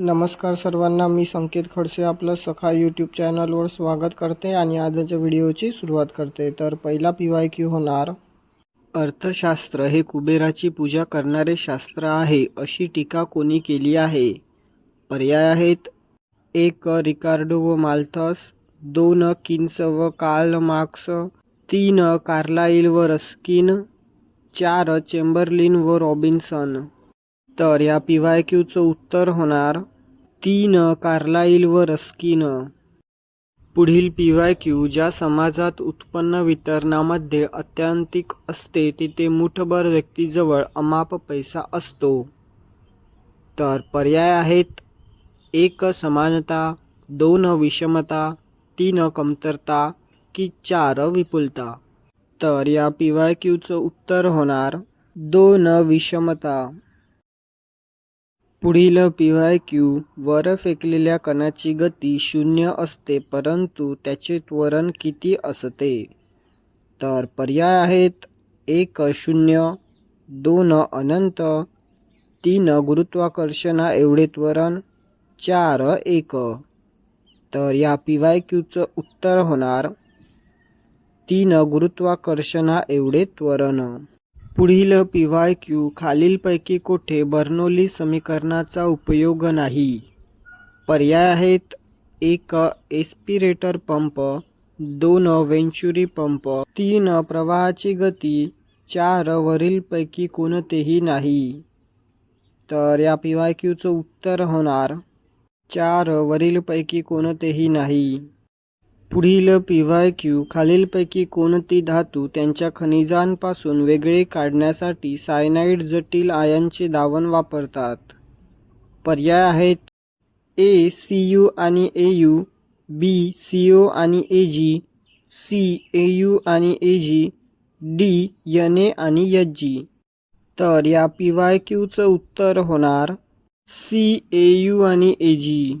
नमस्कार सर्वांना मी संकेत खडसे आपलं सखा यूट्यूब चॅनलवर स्वागत करते आणि आजच्या व्हिडिओची सुरुवात करते. तर पहिला पी वाय क्यू होणार. अर्थशास्त्र हे कुबेराची पूजा करणारे शास्त्र आहे अशी टीका कोणी केली आहे? पर्याय आहेत. एक रिकार्डो व माल्थस. दोन किन्स व कार्ल मार्क्स. तीन कार्लाइल व रस्किन. चार चेंबरलिन व रॉबिन्सन. तर या पी वाय क्यूचं उत्तर होणार तीन कार्लाईल व रस्किन पुढील पी वाय क्यू ज्या समाजात उत्पन्न वितरणामध्ये अत्यंतिक असते तिथे मुठभर व्यक्तीजवळ अमाप पैसा असतो. तर पर्याय आहेत एक समानता दोन विषमता तीन कमतरता की चार विपुलता. तर या पी वाय क्यूचं उत्तर होणार दोन विषमता. पुढील पी वाय क्यू वर फेकलेल्या कणाची गती शून्य असते परंतु त्याचे त्वरण किती असते? तर पर्याय आहेत एक शून्य दोन अनंत तीन गुरुत्वाकर्षणा एवढे त्वरण चार एक. तर या पी वाय क्यूचं उत्तर होणार तीन गुरुत्वाकर्षणा एवढे त्वरण. पुढील पीवाय क्यू खालीलपैकी कोठे बर्नोली समीकरणाचा उपयोग नाही. पर्याय आहेत एक एस्पिरेटर पंप दोन वेंचुरी पंप तीन प्रवाहाची गती चार वरीलपैकी कोणतेही नाही. तर या पी वाय क्यूचं उत्तर होणार चार वरीलपैकी कोणतेही नाही. पुढील पी वाय क्यू खालीलपैकी कोणती धातू त्यांच्या खनिजांपासून वेगळे काढण्यासाठी सायनाइड जटिल आयनचे दावण वापरतात? पर्याय आहेत ए सी यू आणि ए यू बी सी ओ आणि ए जी सी ए यू आणि ए जी डी यन ए आणि यच जी तर या पी वाय क्यूचं उत्तर होणार सी ए यू आणि ए जी